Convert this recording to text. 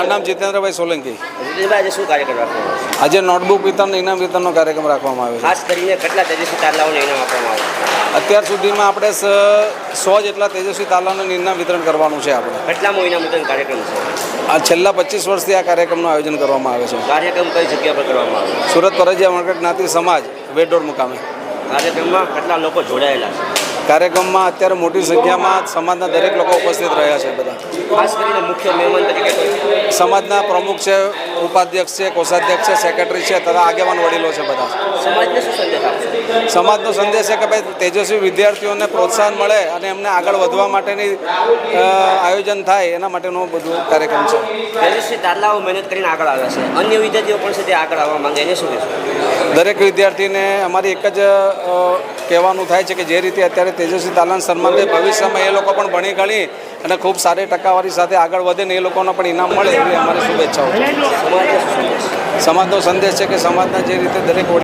મારું નામ જીતેન્દ્રભાઈ સોલંકી. આજે શું કાર્યક્રમ રાખવામાં આજે નોટબુક વિતરણ ઇનામ વિતરણનો કાર્યક્રમ રાખવામાં આવ્યો ખાસ કરીને કેટલા તેજસ્વી તારલાઓને ઇનામ આપવામાં આવે અત્યાર સુધીમાં આપણે સ- જેટલા તેજસ્વી તાલાઓનું ઇનામ વિતરણ કરવાનું છે આપણે. કેટલામો ઇનામ વિતરણ કાર્યક્રમ છે? આ છેલ્લા પચીસ વર્ષથી આ કાર્યક્રમનું આયોજન કરવામાં આવે છે. કાર્યક્રમ કઈ જગ્યા પર કરવામાં આવે સુરત પરજીયા વણકર જ્ઞાતિ સમાજ વેડોર મુકામે. કાર્યક્રમમાં કેટલા લોકો જોડાયેલા છે? કાર્યક્રમમાં અત્યારે મોટી સંખ્યામાં સમાજના દરેક લોકો ઉપસ્થિત રહ્યા છે બધા. ખાસ કરીને મુખ્ય મહેમાન તરીકે સમાજના પ્રમુખ છે ઉપાધ્યક્ષ છે કોષાધ્યક્ષ છે સેક્રેટરી છે તથા આગેવાન વડીલો છે બધા. સમાજને સંદેશ છે કે ભાઈ તેજસ્વી વિદ્યાર્થીઓને પ્રોત્સાહન મળે અને એમને આગળ વધવા માટેની આયોજન થાય એના માટેનો બધું કાર્યક્રમ છે. તેજસ્વી દાદલાઓ મહેનત કરીને આગળ આવે છે. અન્ય વિદ્યાર્થીઓ પણ છે તે આગળ આવવા માંગે એને શું દરેક વિદ્યાર્થીને અમારી એક જ કહેવાનું થાય છે કે જે રીતે અત્યારે તેજસ્વી તાલાન સન્માન ભવિષ્યમાં એ લોકો પણ ભણી ગણી અને ખૂબ સારી ટકાવારી સાથે આગળ વધે ને એ લોકોને પણ ઇનામ મળે એવી અમારી શુભેચ્છાઓ સમાજનો સંદેશ છે કે સમાજના જે રીતે દરેક